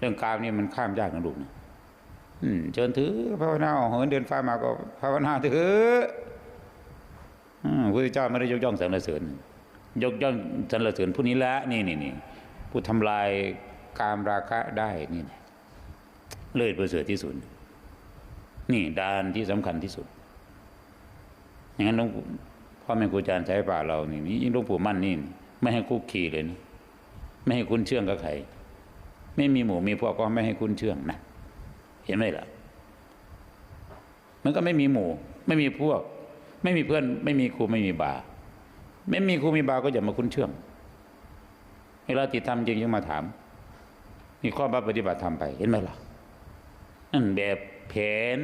เรื่องกามนี่มันข้ามยากนะลูกนะเชิญถือภาวนาเหินเดินฟ้ามาก็ภาวนาถือพระพุทธเจ้าไม่ได้ยกย่องสรรเสริญยกย่องสรรเสริญผู้นี้ละนี่นี่นี่ผู้ทำลายกามราคะได้นี่เลิศประเสริฐที่สุดนี่ดานที่สำคัญที่สุดอย่างนั้นหลวงพ่อแม่ครูอาจารย์ใช้ป่าเรานี่นี่หลวงปู่มั่นนี่ไม่ให้คุกคีเลยนะไม่ให้คุณเชื่องกับใคร ไม่มีหมู่มีพวกก็ไม่ให้คุณเชื่องนะ เห็นไหมล่ะ มันก็ไม่มีหมู่ ไม่มีพวก ไม่มีเพื่อน ไม่มีครูไม่มีบา ไม่มีครูมีบาก็อย่ามาคุณเชื่องเวลาติดธรรมจริงยังมาถาม มีข้อบัปฏิบัติธรรมไป เห็นไหมล่ะนั่นแบบแผน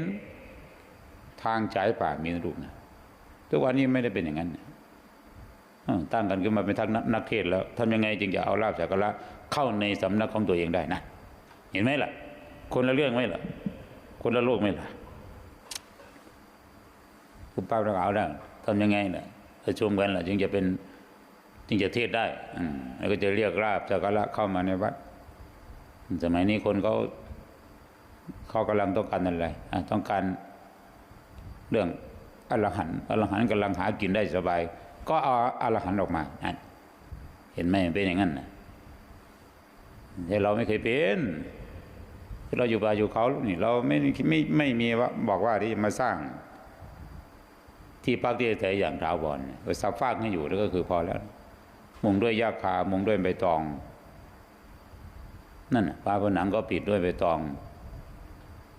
ทางฉายป่ามีนะลูกนะทุกวันนี้ไม่ได้เป็นอย่างนั้นเออ ตั้งกันขึ้นมาเป็นทักนักนักเทศแล้วทำยังไงจึงจะเอาลาบสักการะเข้าในสำนักของตัวเองได้นะ เห็นไหมล่ะ คนละเรื่องไหมล่ะ คนละโลกไหมล่ะคุณป้าเราเอาได้ทำยังไงล่ะประชุมกันล่ะ จึงจะเป็นจึงจะเทศได้อืแล้วก็จะเรียกลาบสักการะเข้ามาในวัด สมัยนี้คนเขาเขากำลังต้องการอะไรต้องการเรื่องอรหันต์อรหันต์กำลังหากินได้สบาย ก็เอาอรหันต์ออกมาเห็นไหมเป็นอย่างนั้นนะแต่เราไม่เคยเป็นเราอยู่ป่าอยู่เขานี่เราไม่ไม่ไม่มีว่าบอกว่าที่มาสร้าง ที่พักที่อาศัยอย่างถาวรเนี่ยก็ซับฟากให้อยู่แล้วก็คือพอแล้วมุงด้วยหญ้าคามุงด้วยใบตอง นั่นน่ะผ้าผนังก็ปิดด้วยใบตอง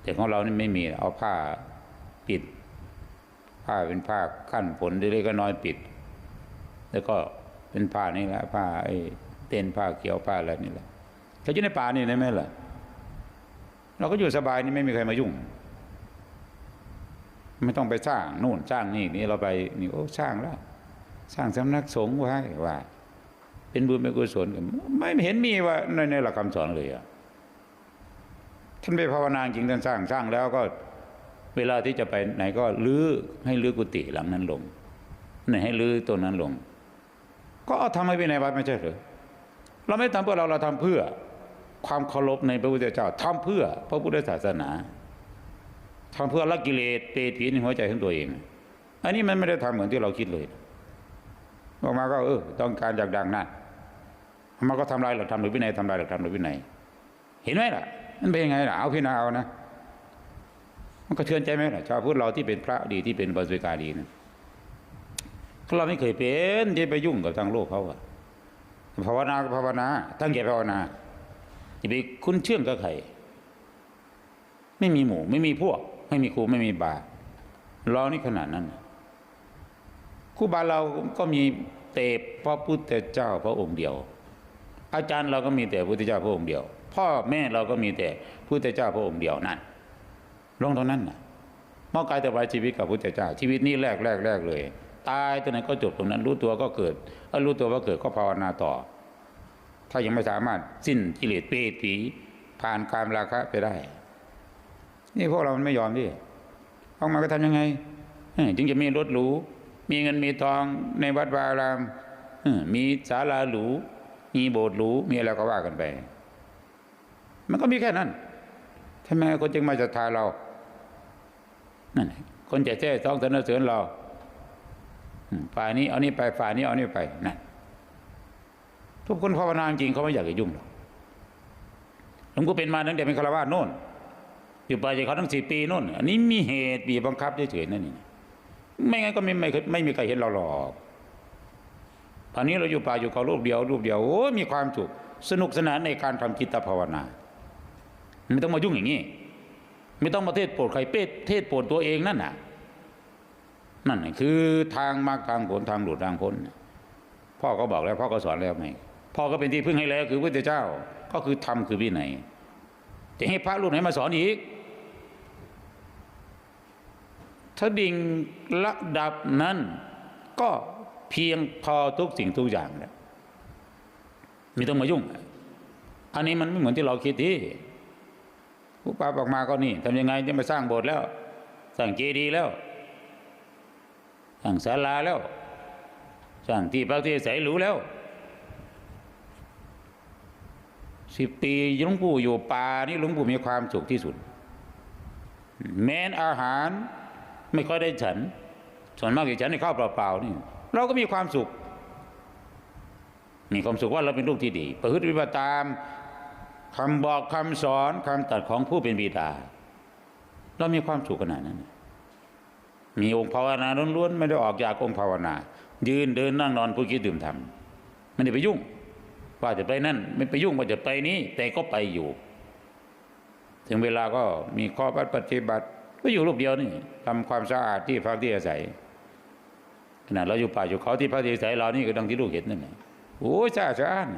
แต่ของเรานี่ไม่มีเอาผ้าปิด ผ้าเป็นผ้าขั้นผลเล็กๆก็น้อยปิด แล้วก็เป็นผ้านี่แหละผ้าไอ้เต้นผ้าเขียวผ้าอะไรนี่แหละเขาอยู่ในป่านี่ได้ไหมล่ะ เราก็อยู่สบายนี่ไม่มีใครมายุ่ง ไม่ต้องไปสร้างนู่นสร้างนี่นี่เราไปนี่โอ้สร้างแล้ว สร้างสำนักสงฆ์ไว้ว่า เป็นบุญเป็นกุศลไม่เห็นมีว่าในในหลักคำสอนเลยอะท่านไปภาวนาจริงท่านสร้างสร้างแล้วก็เวลาที่จะไปไหนก็ลื้อให้ลื้อกุฏิหลังนั้นลงไหนให้ลื้อตัวนั้นลง ก็เอาทำให้วินัยวัดไม่ใช่เหรอเราไม่ทำเพื่อเราเราทำเพื่อความเคารพในพระพุทธเจ้าทำเพื่อพระพุทธศาสนาทำเพื่อละกิเลสเปรตผีในหัวใจของตัวเอง อันนี้มันไม่ได้ทำเหมือนที่เราคิดเลยออกมาก็เออต้องการอยากดังนั่นมันก็ทำลายหลักธรรมหรือวินัยทำลายหลักธรรมหรือวินัย เห็นไหมล่ะ มันเป็นยังไงล่ะเอาพิจารณาเอานะมันก็เทือนใจไหมล่ะชาวพุทธเราที่เป็นพระดีที่เป็นบริกาดีนะ เราไม่เคยเป็นที่ไปยุ่งกับทางโลกเขาอะภาวนาก็ภาวนา ตั้งใจภาวนาอย่าไปคุ้นเชื่องกับใครไม่มีหมู่ ไม่มีพวก ไม่มีครูไม่มีบาเรานี่ขนาดนั้นครูบาเราก็มีแต่พระพุทธเจ้าพระองค์เดียว อาจารย์เราก็มีแต่พระพุทธเจ้าพระองค์เดียว พ่อแม่เราก็มีแต่พระพุทธเจ้าพระองค์เดียวนั่นลงตรงนั้นนะมอบกายแต่วายชีวิตกับพระพุทธเจ้าชีวิตนี้แรกแรกแรกเลย ตายตรงไหนก็จบตรงนั้น รู้ตัวก็เกิดเออรู้ตัวว่าเกิดก็ภาวนาต่อ ถ้ายังไม่สามารถสิ้นกิเลสเปรตผีผ่านการราคะไปได้ นี่พวกเรามันไม่ยอมดิออกมาก็ทำยังไงจึงจะมีรถหรูมีเงินมีทองในวัดวาอารามมีศาลาหรูมีโบสถ์หรูมีอะไรก็ว่ากันไป มันก็มีแค่นั้นทำไมคนจึงมาศรัทธาเรานั่นคนจะแท้ต้องสนเสริญเรา ฝ่ายนี้เอานี่ไปฝ่ายนี้เอานี่ไปนั่นทุกคนภาวนาจริงเขาไม่อยากจะยุ่งหรอกหลวงพ่อเป็นมาตั้งแต่เป็นฆราวาสโน่นอยู่ไปจากเขาตั้งสี่ปีโน่น อันนี้มีเหตุบีบบังคับเฉยๆนั่นนี่ไม่งั้นก็ไม่ไม่ไม่มีใครเห็นเราหรอกตอนนี้เราอยู่ป่าอยู่เขารูปเดียวรูปเดียวโอ้มีความสุขสนุกสนานในการทำจิตภาวนา ไม่ต้องมายุ่งอย่างนี้ ไม่ต้องมาเทศโปรดใครเปเทศโปรดตัวเองนั่นน่ะ นั่นคือทางมรรคทางผลทางหลุดทางพ้นพ่อก็บอกแล้วพ่อก็สอนแล้วไงพ่อก็เป็นที่พึ่งให้แล้ว คือพระเจ้า ก็คือธรรมคือวินัยจะให้พระรูปไหนมาสอนอีก ถ้าดิ่งระดับนั้นก็เพียงพอทุกสิ่งทุกอย่างแล้วไม่ต้องมายุ่ง อันนี้มันไม่เหมือนที่เราคิดที่ผู้ป้าออกมาก็นี่ทำยังไงจะมาสร้างโบสถ์แล้วสร้างเจดีย์แล้ว ร้างศาลาแล้วสร้างที่พักที่อาศัยหรูแล้วสิบปีหลวงปู่อยู่ป่านี่หลวงปู่มีความสุขที่สุด แม้นอาหารไม่ค่อยได้ฉัน ส่วนมากจะฉันในข้าวเปล่าๆนี่ เราก็มีความสุข มีความสุขว่าเราเป็นลูกที่ดี ประพฤติปฏิบัติตามคำบอกคำสอนคำตัดของผู้เป็นบิดา เรามีความสุขขนาดนั้น มีองค์ภาวนาล้วนๆไม่ได้ออกจากองค์ภาวนา ยืนเดินนั่งนอนพูดคิดดื่มทำไม่ได้ไปยุ่ง ว่าจะไปนั่น ไม่ไปยุ่งว่าจะไปนี้แต่ก็ไปอยู่ถึงเวลาก็มีข้อปฏิบัติก็อยู่รูปเดียวนี่ทำความสะอาดที่พักที่อาศัยขนาดเราอยู่ป่าอยู่เขาที่พักที่อาศัยเรานี่ก็ดังที่ลูกเห็นนั่นแหละโอ้ยสะอาดสะอาน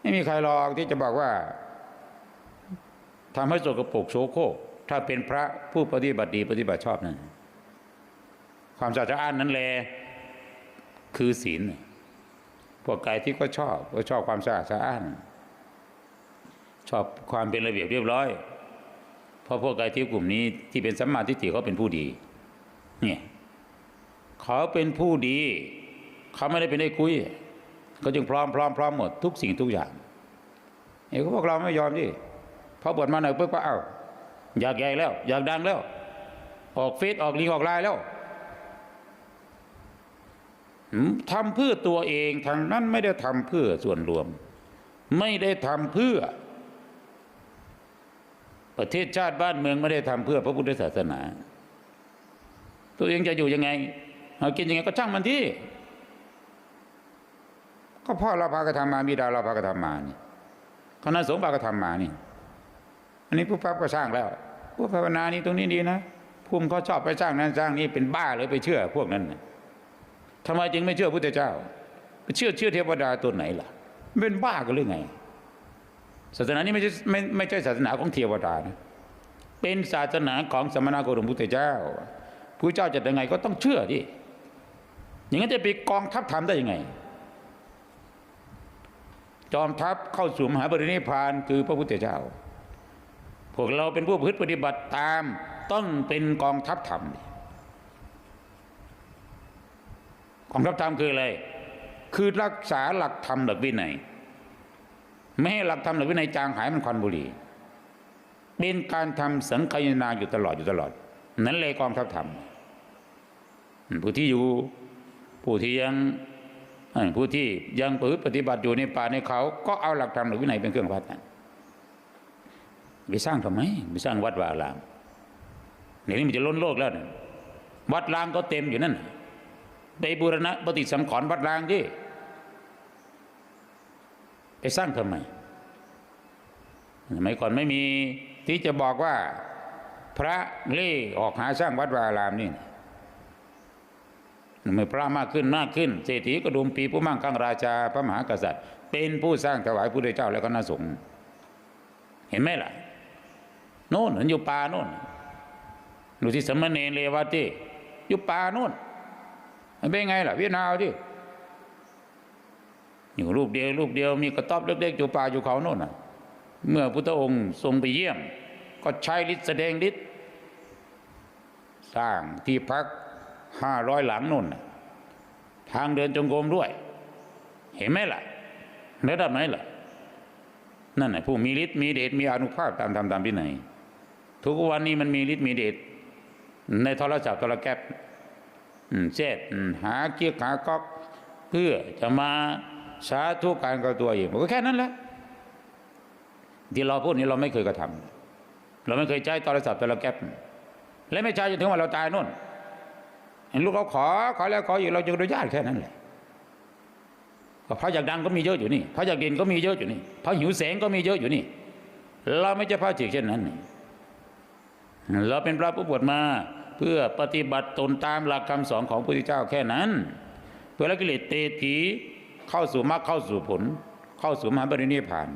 ไม่มีใครหรอกที่จะบอกว่าทำให้สกปรกโสโครก ถ้าเป็นพระผู้ปฏิบัติดีปฏิบัติชอบนั่นความสะอาดสะอานนั้นแหละคือศีลพวกกายที่ก็ชอบก็ชอบความสะอาดสะอ้านชอบความเป็นระเบียบเรียบร้อยเพราะพวกกายทิพย์กลุ่มนี้ที่เป็นสัมมาทิฏฐิเขาเป็นผู้ดี เนี่ยเขาเป็นผู้ดี เขาไม่ได้เป็นได้คุยเขาจึงพร้อมพร้อมพร้อมหมดทุกสิ่งทุกอย่างเอ้พวกเราไม่ยอมดิพอบวชมาหน่อยปุ๊บก็เอ้า อยากใหญ่แล้ว อยากดังแล้ว ออกเฟซออกลิงออกไลน์แล้วทำเพื่อตัวเองทางนั้นไม่ได้ทำเพื่อส่วนรวม ไม่ได้ทำเพื่อ ประเทศชาติบ้านเมืองไม่ได้ทำเพื่อพระพุทธศาสนา ตัวเองจะอยู่ยังไงเอากินยังไงก็ช่างมันที่ ก็พ่อเราพากระทำมาบิดาเราพากระทำมานี่คณะสงฆ์พากระทำมานี่ อันนี้ผู้พับก็สร้างแล้ว ผู้ภาวนานี่ตรงนี้ดีนะภูมิเขาชอบไปสร้างนั้นสร้างนี้เป็นบ้าเลยไปเชื่อพวกนั้นน่ะทำไมจึงไม่เชื่อพุทธเจ้าไปเชื่อเชื่อเทวดาตัวไหนล่ะ เป็นบ้ากันหรือไง ศาสนานี้ไม่ใช่ไม่ไม่ใช่ศาสนาของเทวดานะเป็นศาสนาของสมณโคดมพุทธเจ้าผู้เจ้าจะยังไงก็ต้องเชื่อดิอย่างนั้นจะไปกองทัพธรรมได้ยังไง จอมทัพเข้าสู่มหาบริณิพานคือพระพุทธเจ้า พวกเราเป็นผู้พฤติปฏิบัติตามต้องเป็นกองทัพธรรมกองทัพธรรมคืออะไร คือรักษาหลักธรรมหลักวินัยไม่ให้หลักธรรมหลักวินัยจางหายมันควันบุหรี่เป็นการทำสังคายนาอยู่ตลอดอยู่ตลอด นั้นเลยกองทัพธรรมผู้ที่อยู่ผู้ที่ยังผู้ที่ยังประพฤติปฏิบัติอยู่ในป่าในเขา ก็เอาหลักธรรมหลักวินัยเป็นเครื่องวัดนั้น ไปสร้างทำไมไปสร้างวัดวาอารามเดี๋ยวนี้มันจะล้นโลกแล้วนะวัดล้างก็เต็มอยู่นั่นไปบูรณะปฏิสังขรณ์วัดล้างที่ไปสร้างทำไมสมัยก่อนไม่มีที่จะบอกว่า พระเล่ออกหาสร้างวัดวาอารามนี่เมื่อพระมากขึ้นมากขึ้น เศรษฐีกระดุมปีผู้มั่งคั่งราชาพระมหากษัตริย์ เป็นผู้สร้างถวายพระพุทธเจ้าและก็นาสงฆ์เห็นไหมล่ะ โน่นเห็นอยู่ป่าโน่นดูที่สมณเณรเลวาติอยู่ป่าโน่นมันเป็นไงล่ะเวียดนามดิอยู่รูปเดียวรูปเดียวมีกระต๊อบเล็กๆอยู่ป่าอยู่เขาโน่นน่ะ เมื่อพุทธองค์ทรงไปเยี่ยม ก็ใช้ฤทธิ์แสดงฤทธิ์สร้างที่พักห้าร้อยหลังน่นทางเดินจงกรมด้วย เห็นไหมล่ะระดับไหนล่ะ นั่นแหละผู้มีฤทธิ์มีเดชมีอนุภาพตามธรรมตามพินัย ทุกวันนี้มันมีฤทธิ์มีเดชในโทรศัพท์โทรแกปเช็ดหาเกี้ยร์หาก๊อกเพื่อจะมาสาธุการกับตัวเองมันก็แค่นั้นแหละที่เราพูดนี้เราไม่เคยกระทำเราไม่เคยใช้โทรศัพท์โทรแกปและไม่ใช้จนถึงวันเราตายนู่นเห็นลูกเขาขอขอแล้วขออยู่เราจะอนุญาตแค่นั้นแหละก็พระอยากดังก็มีเยอะอยู่นี่พระอยากเด่นก็มีเยอะอยู่นี่พระหิวแสงก็มีเยอะอยู่นี่ เราไม่จะพระจิตเช่นนั้นนี่ เราเป็นพระผู้บวชมาเพื่อปฏิบัติตนตามหลักคำสอนของพระพุทธเจ้าแค่นั้น เพื่อละกิเลสเตถีเข้าสู่มรรคเข้าสู่ผล เข้าสู่มหาบริณิพพาน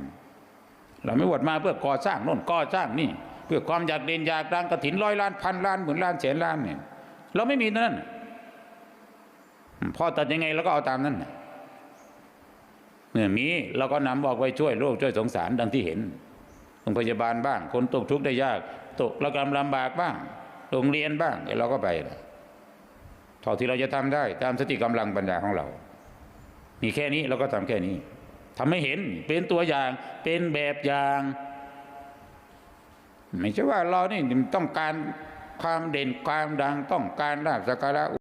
เราไม่บวชมาเพื่อก่อสร้างโน่นก่อสร้างนี่ เพื่อความอยากเด่นอยากดังกระถินร้อยล้านพันล้านหมื่นล้านแสนล้านเนี่ยเราไม่มีนั่นพ่อตัดยังไงเราก็เอาตามนั้นเมื่อมีเราก็นำบอกไว้ช่วยโลกช่วยสงสารดังที่เห็นโรงพยาบาลบ้าง คนตกทุกข์ได้ยาก ตกเรากำลำบากบ้างโรงเรียนบ้างเดี๋ยวเราก็ไปเท่าที่เราจะทำได้ ตามสติกำลังปัญญาของเรา มีแค่นี้เราก็ทำแค่นี้ ทำให้เห็นเป็นตัวอย่างเป็นแบบอย่าง ไม่ใช่ว่าเรานี่ต้องการความเด่นความดังต้องการราบสการะ